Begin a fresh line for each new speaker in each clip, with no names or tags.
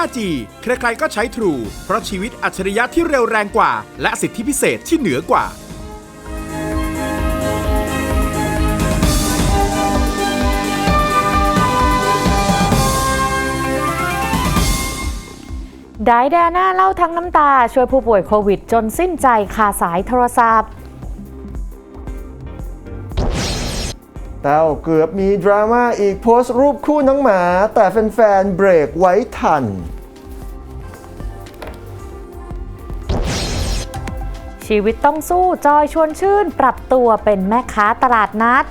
5G ใครๆก็ใช้ True เพราะชีวิตอัจฉริยะที่เร็วแรงกว่า และสิทธิพิเศษที่เหนือกว่า
ไดแดน่าเล่าทั้งน้ำตาช่วยผู้ป่วยโควิดจนสิ้นใจคาสายโทรศัพท์
เต้าเกือบมีดราม่าอีกโพสต์รูปคู่น้องหมา แต่แฟนๆเบรกไว้ทัน
ชีวิตต้องสู้จอยชวนชื่น ปรับตัวเป็นแม่ค้าตลาดนัด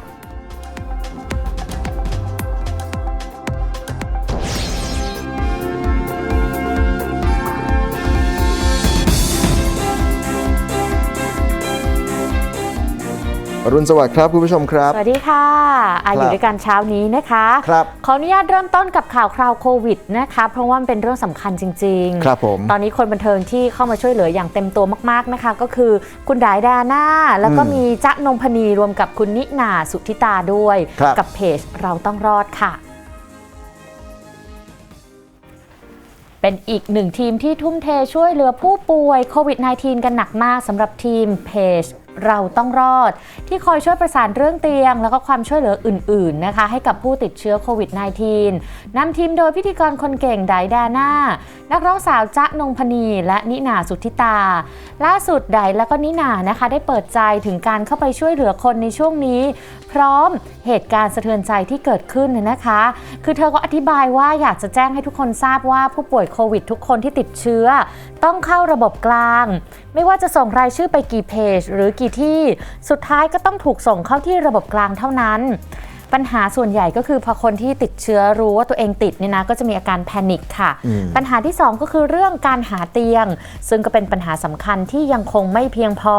รุณสวัสดิ์ครับคุณผู้ชมครับ
สวัสดีค่ะอาอยู่
ครับ
ด้วยกันเช้านี้นะคะ
ครับ
ขออนุญาตเริ่มต้นกับข่าวคราวโควิดนะคะเพราะว่ามันเป็นเรื่องสำคัญจริง ๆ
ครับผม
ตอนนี้คนบันเทิงที่เข้ามาช่วยเหลืออย่างเต็มตัวมาก ๆนะคะ ก็คือคุณดายดาน่าแล้วก็
อืม
มีจ๊ะนงพนีรวมกับคุณนินาสุทธิตาด้วย
ครับ
กับเพจเราต้องรอดค่ะเป็นอีกหนึ่งทีมที่ทุ่มเทช่วยเหลือผู้ป่วยโควิด -19 กันหนักมากสำหรับทีมเพจ เราต้องรอด ที่คอยช่วยประสานเรื่องเตียง แล้วก็ความช่วยเหลืออื่น ๆ นะคะ ให้กับผู้ติดเชื้อโควิด -19 นำทีมโดยพิธีกรคนเก่งไดดาน่า นักร้องสาวจ๊ะนงพนีและนินาสุทธิตา ล่าสุดไดและก็นินานะคะ ได้เปิดใจถึงการเข้าไปช่วยเหลือคนในช่วงนี้ พร้อมเหตุการณ์สะเทือนใจที่เกิดขึ้นนะคะ คือเธอก็อธิบายว่าอยากจะแจ้งให้ทุกคนทราบว่าผู้ป่วยโควิดทุกคนที่ติดเชื้อ ต้องเข้าระบบกลางไม่ว่าจะส่งรายชื่อไปกี่เพจ หรือกี่ที่ สุดท้ายก็ต้องถูกส่งเข้าที่ระบบกลางเท่านั้น ปัญหาส่วนใหญ่ก็คือพอคนที่ติดเชื้อรู้ว่าตัวเองติดเนี่ยนะก็จะมีอาการแพนิคค่ะ
อืม
ปัญหาที่ 2 ก็คือเรื่องการหาเตียง ซึ่งก็เป็นปัญหาสำคัญที่ยังคงไม่เพียงพอ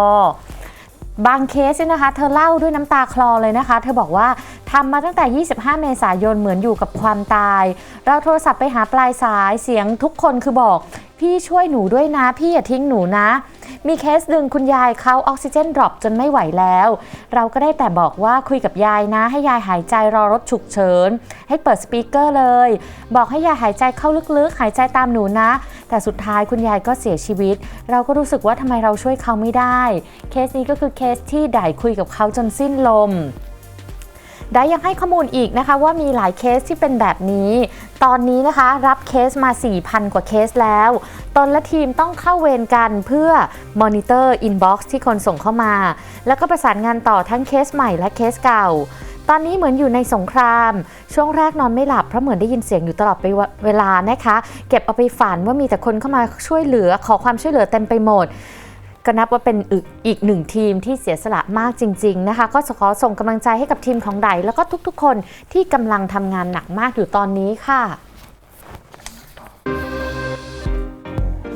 บางเคสเนี่ยนะคะ เธอเล่าด้วยน้ำตาคลอเลยนะคะ เธอบอกว่าทำมาตั้งแต่ 25 เมษายนเหมือนอยู่กับความตาย เราโทรศัพท์ไปหาปลายสายเสียงทุกคนคือบอก พี่ช่วยหนูด้วยนะ พี่อย่าทิ้งหนูนะ มีเคสหนึ่งคุณยายเขาออกซิเจนดรอปจนไม่ไหวแล้ว เราก็ได้แต่บอกว่าคุยกับยายนะ ให้ยายหายใจรอรถฉุกเฉิน ให้เปิดสปีกเกอร์เลย บอกให้ยายหายใจเข้าลึกๆ หายใจตามหนูนะ แต่สุดท้ายคุณยายก็เสียชีวิต เราก็รู้สึกว่าทำไมเราช่วยเขาไม่ได้ เคสนี้ก็คือเคสที่ได้คุยกับเขาจนสิ้นลมได้ยังให้ข้อมูลอีกนะคะว่ามีหลายเคสที่เป็นแบบนี้ ตอนนี้นะคะรับเคสมา 4,000 กว่าเคสแล้ว ตนและทีมต้องเข้าเวรกันเพื่อมอนิเตอร์อินบ็อกซ์ที่คนส่งเข้ามา แล้วก็ประสานงานต่อทั้งเคสใหม่และเคสเก่า ตอนนี้เหมือนอยู่ในสงคราม ช่วงแรกนอนไม่หลับเพราะเหมือนได้ยินเสียงอยู่ตลอดไปเวลานะคะ เก็บเอาไปฝันว่ามีแต่คนเข้ามาช่วยเหลือขอความช่วยเหลือเต็มไปหมด ก็นับว่าเป็นอีกอีกหนึ่งทีมที่เสียสละมากจริง ๆนะคะ ก็ขอส่งกำลังใจให้กับทีมของไดแล้วก็ทุกๆ คนที่กำลังทำงานหนักมากอยู่ตอนนี้ค่ะ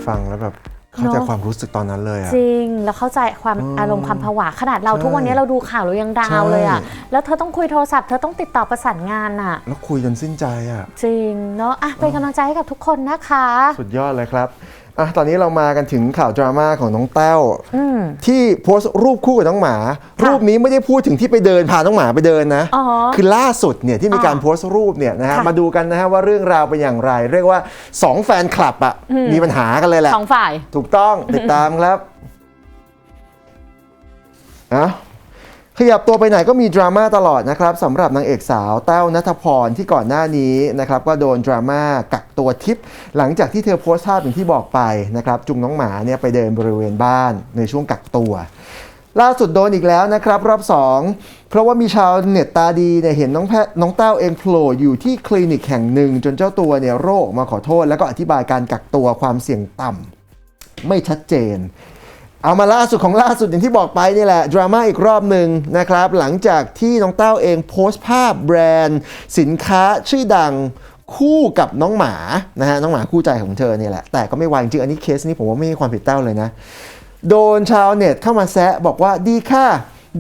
ฟังแล้วแบบเข้าใจ
เนอะ
ความรู้สึกตอนนั้นเลยอะ
จริง แล้วเข้าใจความ
อืม
อารมณ์ความผวาขนาดเรา
ใช่
ทุกวันนี้เราดูข่าวเรายังดาวเลยอะแล้วเธอต้องคุยโทรศัพท์เธอต้องติดต่อประสานงานอะ
แล้วคุยจนสิ้นใจอะ
จริงเนาะอะเป็นกำลังใจให้กับทุกคนนะคะ
สุดยอดเลยครับ อะตอนนี้เรามากันถึงข่าวดราม่าของน้องแต้ว
อืม
ที่โพสต์รูปคู่กับน้องหมา
ค่ะ
รูปนี้ไม่ได้พูดถึงที่ไปเดินพาน้องหมาไปเดินนะ
อ๋อ
คือล่าสุดเนี่ยที่มีการ
อ๋อ
โพสต์รูปเนี่ยนะฮะ
ค่ะ
มาดูกันนะฮะว่าเรื่องราวเป็นอย่างไร เรียกว่า 2 แฟนคลับอะ
อืม
มีปัญหากันเลยแหละ
สองฝ่าย
ถูกต้องติดตามครับอะ ขยับตัวไปไหนก็มีดราม่าตลอดนะครับสำหรับนางเอกสาวแต้วนัทพรที่ก่อนหน้านี้นะครับก็โดนดราม่ากักตัวทิป หลังจากที่เธอโพสต์ภาพอย่างที่บอกไปนะครับจุงน้องหมาเนี่ยไปเดินบริเวณบ้านในช่วงกักตัว ล่าสุดโดนอีกแล้วนะครับรอบ 2 เพราะว่ามีชาวเน็ตตาดีเนี่ยเห็นน้องแพน้องเต้าเองโผล่อยู่ที่คลินิกแห่งหนึ่ง จนเจ้าตัวเนี่ยโรคมาขอโทษ แล้วก็อธิบายการกักตัวความเสี่ยงต่ำไม่ชัดเจน เอามาล่าสุดของล่าสุดอย่างที่บอกไปนี่แหละ ดราม่าอีกรอบหนึ่งนะครับ หลังจากที่น้องเต้าเองโพสต์ภาพแบรนด์ สินค้าชื่อดังคู่กับน้องหมานะฮะน้องหมาคู่ใจของเธอเนี่ยแหละ แต่ก็ไม่วายจริงอันนี้เคสนี้ผมว่าไม่มีความผิดเต้าเลยนะ โดนชาวเน็ตเข้ามาแซะบอกว่าดีค่ะ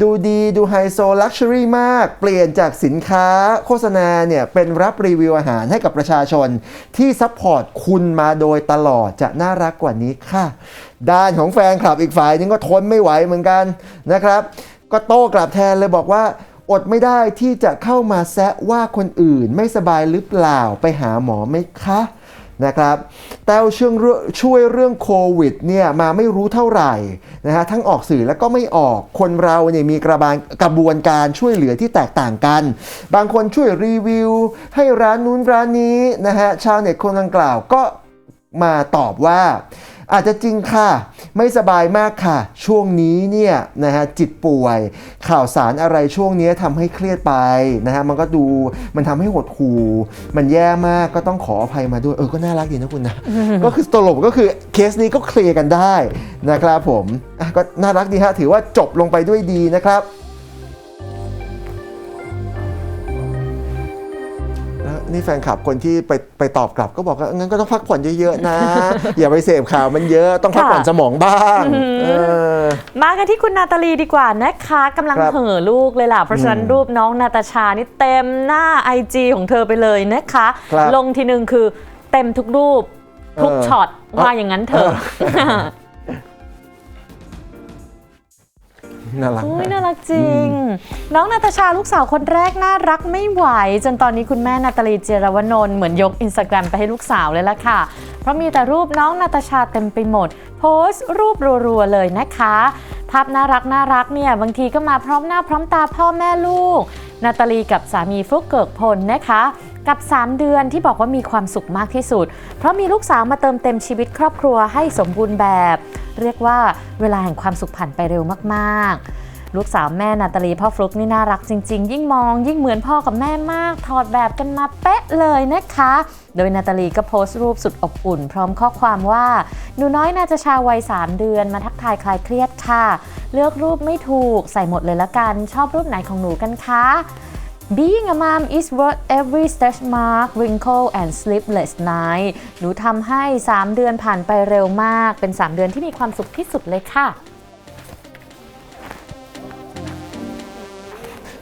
ดูดีดูไฮโซลักชัวรี่มาก เปลี่ยนจากสินค้าโฆษณาเนี่ยเป็นรับรีวิวอาหารให้กับประชาชน ที่ซัพพอร์ตคุณมาโดยตลอดจะน่ารักกว่านี้ค่ะ ด้านของแฟนคลับอีกฝ่ายนึงก็ทนไม่ไหวเหมือนกันนะครับ ก็โต้กลับแทนเลยบอกว่าอดไม่ได้ที่จะเข้ามาแซะว่าคนอื่นไม่สบายหรือเปล่าไปหาหมอไหมคะ นะครับแต้วช่วยช่วยเรื่องโควิดเนี่ยมาไม่รู้เท่าไหร่นะฮะทั้งออกสื่อแล้วก็ไม่ออกคนเราเนี่ยมีกระบานกระบวนการช่วยเหลือที่แตกต่างกัน บางคนช่วยรีวิว ให้ร้านนู้นร้านนี้นะฮะชาวเน็ตคนดังกล่าวก็มาตอบว่า อาจจะจริงค่ะ ไม่สบายมากค่ะ ช่วงนี้เนี่ยนะฮะจิตป่วย ข่าวสารอะไรช่วงนี้ทำให้เครียดไปนะฮะมันก็ดูมันทำให้หดหู่มันแย่มากก็ต้องขออภัยมาด้วยเออก็น่ารักดีนะคุณนะก็คือตลกก็คือเคสนี้ก็เคลียร์กันได้นะครับผมอะก็น่ารักดีฮะถือว่าจบลงไปด้วยดีนะครับ นี่แฟนคลับคนที่ไปไปตอบกลับก็บอกว่างั้นก็ต้องพักผ่อนเยอะๆนะ อย่าไปเสพข่าวมันเยอะต้องพักผ่อน
ค่ะ
สมองบ้างเออ
มากันที่คุณนาตาลีดีกว่านะคะกำลัง
ครับ
เห่อลูกเลยล่ะ เพราะฉะนั้น
อืม
รูปน้องนาตาชานี่เต็มหน้า IG ของเธอไปเลยนะคะ
ครับ
ลงทีหนึ่งคือเต็มทุกรูปทุก
เออ
ช็อตว่าอย่างนั้นเถอะ
น่ารัก
อุ้ย
นะ
น่ารักจริง น้องนาตาชาลูกสาวคนแรกน่ารักไม่ไหว จนตอนนี้คุณแม่นาตาลีเจรวนนท์เหมือนยกอินสตาแกรมไปให้ลูกสาวเลยละค่ะ เพราะมีแต่รูปน้องนาตาชาเต็มไปหมด โพสต์รูปรัวๆเลยนะคะ ภาพน่ารักน่ารักเนี่ยบางทีก็มาพร้อมหน้าพร้อมตาพ่อแม่ลูก นาตาลีกับสามีฟลุกเกิกพลนะคะ กับ 3 เดือนที่บอกว่ามีความสุขมากที่สุด เพราะมีลูกสาวมาเติมเต็มชีวิตครอบครัวให้สมบูรณ์แบบ เรียกว่าเวลาแห่งความสุขผ่านไปเร็วมากๆ ลูกสาวแม่นาตาลีพ่อฟลุกนี่น่ารักจริง ๆ ยิ่งมอง ยิ่งเหมือนพ่อกับแม่มาก ถอดแบบกันมาเป๊ะเลยนะคะ โดยนาตาลีก็โพสต์รูปสุดอบอุ่น พร้อมข้อความว่าหนูน้อยนาจะชาวัย 3 เดือนมาทักทายคลายเครียดค่ะ เลือกรูปไม่ถูกใส่หมดเลยละกัน ชอบรูปไหนของหนูกันคะ Being a mom is worth every stretch mark, wrinkle and sleepless night หนูทำให้ 3 เดือนผ่านไปเร็วมาก เป็น 3 เดือนที่มีความสุขที่สุดเลยค่ะ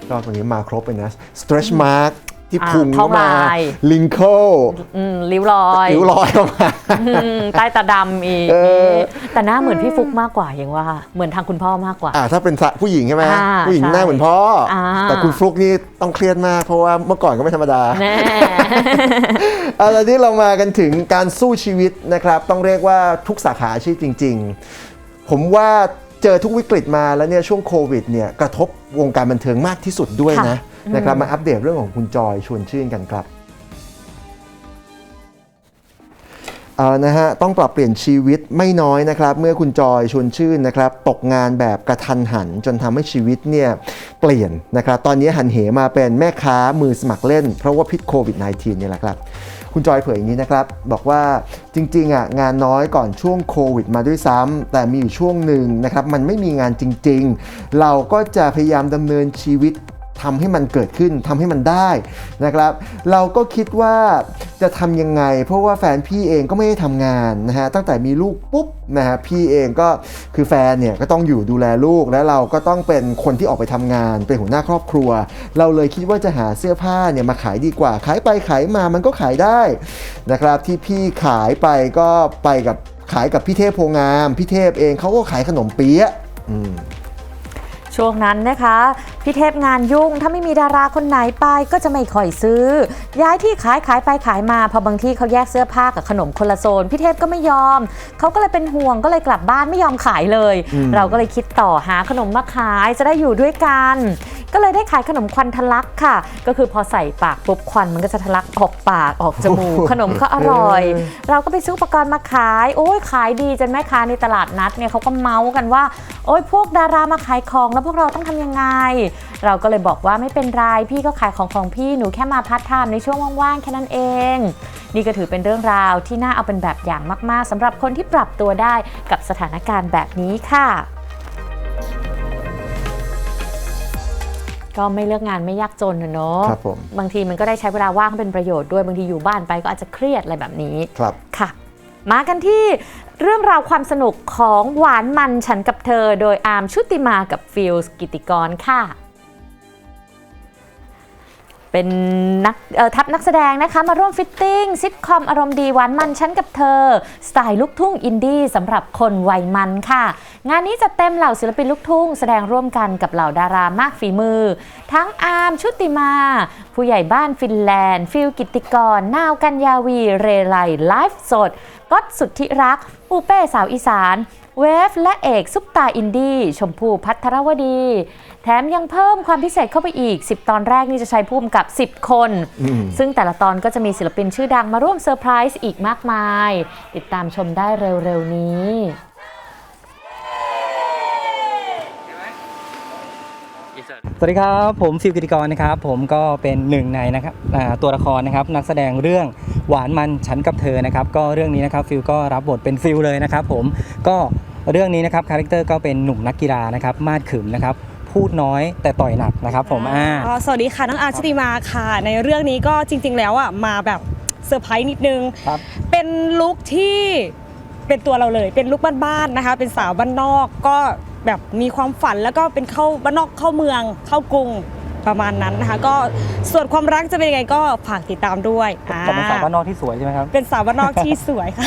ก็ตรงนี้มาครบเลยนะ stretch mark ที่
อ่า
พุง
ท้อง
เข้ามา
ลาย
linkle
อืมริ้วรอย
ผิวรอยเข้ามา
อืมใต้ตาดำอีก
เออ
แต่หน้าเหมือนพี่ฟุกมากกว่ายังว่าเหมือนทางคุณพ่อมากกว่า
อ่าถ้าเป็นสะผู้หญิงใช่ไหม
อ่า
ผู้หญิง
ใช่
หน้าเหมือนพ่ออาแต่คุณฟลุกนี่ต้องเครียดมากเพราะว่าเมื่อก่อนก็ไม่ธรรมดา
แน่
เอาละนี้เรามากันถึงการสู้ชีวิตนะครับ ต้องเรียกว่าทุกสาขาอาชีพจริง ๆ ผมว่าเจอทุกวิกฤตมาแล้วเนี่ยช่วงโควิดเนี่ยกระทบวงการบันเทิงมากที่สุดด้วยนะ
ค่ะ
นะครับมาอัปเดตเรื่องของคุณจอยชวนชื่นกันครับเอานะฮะต้องปรับเปลี่ยนชีวิตไม่น้อยนะครับเมื่อคุณจอยชวนชื่นนะครับตกงานแบบกระทันหัน จนทำให้ชีวิตเนี่ยเปลี่ยนนะครับตอนนี้หันเหมาเป็นแม่ค้ามือสมัครเล่น เพราะว่าพิษโควิด -19 เนี่ยแหละครับคุณจอยเผยอย่างนี้นะครับ บอกว่าจริงๆอะงานน้อยก่อนช่วงโควิดมาด้วยซ้ำแต่มีอยู่ช่วงหนึ่งนะครับมันไม่มีงานจริงๆ เราก็จะพยายามดำเนินชีวิต ทำให้มันเกิดขึ้นทำให้มันได้นะครับ เราก็คิดว่าจะทำยังไง เพราะว่าแฟนพี่เองก็ไม่ได้ทำงานนะฮะตั้งแต่มีลูกปุ๊บนะฮะพี่เองก็คือแฟนเนี่ยก็ต้องอยู่ดูแลลูก แล้วเราก็ต้องเป็นคนที่ออกไปทำงานเป็นหัวหน้าครอบครัว เราเลยคิดว่าจะหาเสื้อผ้าเนี่ยมาขายดีกว่า ขายไปขายมามันก็ขายได้นะครับที่พี่ขายไปก็ไปกับขายกับพี่เทพโพงาม พี่เทพเองเขาก็ขายขนมเปี๊ยะอืม
ช่วงนั้นนะคะพี่เทพงานยุ่งถ้าไม่มีดาราคนไหนไปก็จะไม่ค่อยซื้อ ย้ายที่ขายขายไปขายมาพอบางที่เขาแยกเสื้อผ้ากับขนมคนละโซนพี่เทพก็ไม่ยอมเขาก็เลยเป็นห่วงก็เลยกลับบ้านไม่ยอมขายเลย เราก็เลยคิดต่อหาขนมมาขายจะได้อยู่ด้วยกัน ก็เลยได้ขายขนมควันทะลักค่ะ ก็คือพอใส่ปากปุ๊บควันมันก็จะทะลักออกปากออกจมูกขนมก็อร่อย เราก็ไปซื้ออุปกรณ์มาขาย โอ้ยขายดีจนแม่ค้าในตลาดนัดเนี่ยเขาก็เมาส์กันว่า โอ้ยพวกดารามาขายของแล้วพวกเราต้องทำยังไง เราก็เลยบอกว่าไม่เป็นไรพี่ก็ขายของของพี่หนูแค่มาพัฒไทม์ในช่วงว่างๆแค่นั้นเอง นี่ก็ถือเป็นเรื่องราวที่น่าเอาเป็นแบบอย่างมาก ๆสำหรับคนที่ปรับตัวได้กับสถานการณ์แบบนี้ค่ะ ก็ไม่เลือกงานไม่ยากจนนะเนาะ
ครับผม
บางทีมันก็ได้ใช้เวลาว่างให้เป็นประโยชน์ด้วยบางทีอยู่บ้านไปก็อาจจะเครียดอะไรแบบนี้
ครับ
ค่ะ มากันที่เรื่องราวความสนุกของหวานมันฉันกับเธอ โดยอาร์มชุติมากับฟิลส์กิติกรค่ะ เป็นนักทัพนักแสดงนะคะ มาร่วมฟิตติ้งซิทคอมอารมณ์ดีหวานมันฉันกับเธอ สไตล์ลูกทุ่งอินดี้สำหรับคนวัยมันค่ะ งานนี้จะเต็มเหล่าศิลปินลูกทุ่ง แสดงร่วมกันกับเหล่าดารามากฝีมือ ทั้งอาร์มชุติมา ผู้ใหญ่บ้านฟินแลนด์ ฟิลกิติกร นาวกัญญาวี เรไลไลฟ์สดก๊อตสุทธิรักปูเป้สาวอีสานเวฟและเอกซุปตาอินดี้ชมพูพัทรวดี แถมยังเพิ่มความพิเศษเข้าไปอีก 10 ตอนแรกนี่จะใช้พุ่มกับ 10 คน
อืม
ซึ่งแต่ละตอนก็จะมีศิลปินชื่อดังมาร่วมเซอร์ไพรส์อีกมากมาย ติดตามชมได้เร็ว ๆ นี้
สวัสดีครับผมฟิลกิติกรนะครับผมก็เป็นหนึ่งในนะครับอ่าตัวละครนะครับนักแสดงเรื่องหวานมันฉันกับเธอนะครับก็เรื่องนี้นะครับฟิลก็รับบทเป็นฟิลเลยนะครับผมก็เรื่องนี้นะครับคาแรคเตอร์ก็เป็นหนุ่มนักกีฬานะครับมาดขึมนะครับ พูดน้อย แต่ต่อยหนักนะครับผมอ่า
อ๋อสวัสดีค่ะน้องอาร์ตชุติมาค่ะ ในเรื่องนี้ก็จริง ๆ แล้วอะมาแบบเซอร์ไพรส์นิดนึง
ครับ
เป็นลุคที่เป็นตัวเราเลย เป็นลุคบ้านๆนะคะ เป็นสาวบ้านนอกก็แบบมีความฝันแล้วก็เป็นเข้าบ้านนอกเข้าเมืองเข้ากรุงประมาณนั้นนะคะ ก็ส่วนความรักจะเป็นยังไงก็ฝากติดตามด้วย
แต่เป็นสาวบ้านนอกที่สวยใช่ไหมครับ
เป็นสาวบ้านนอกที่สวยค่ะ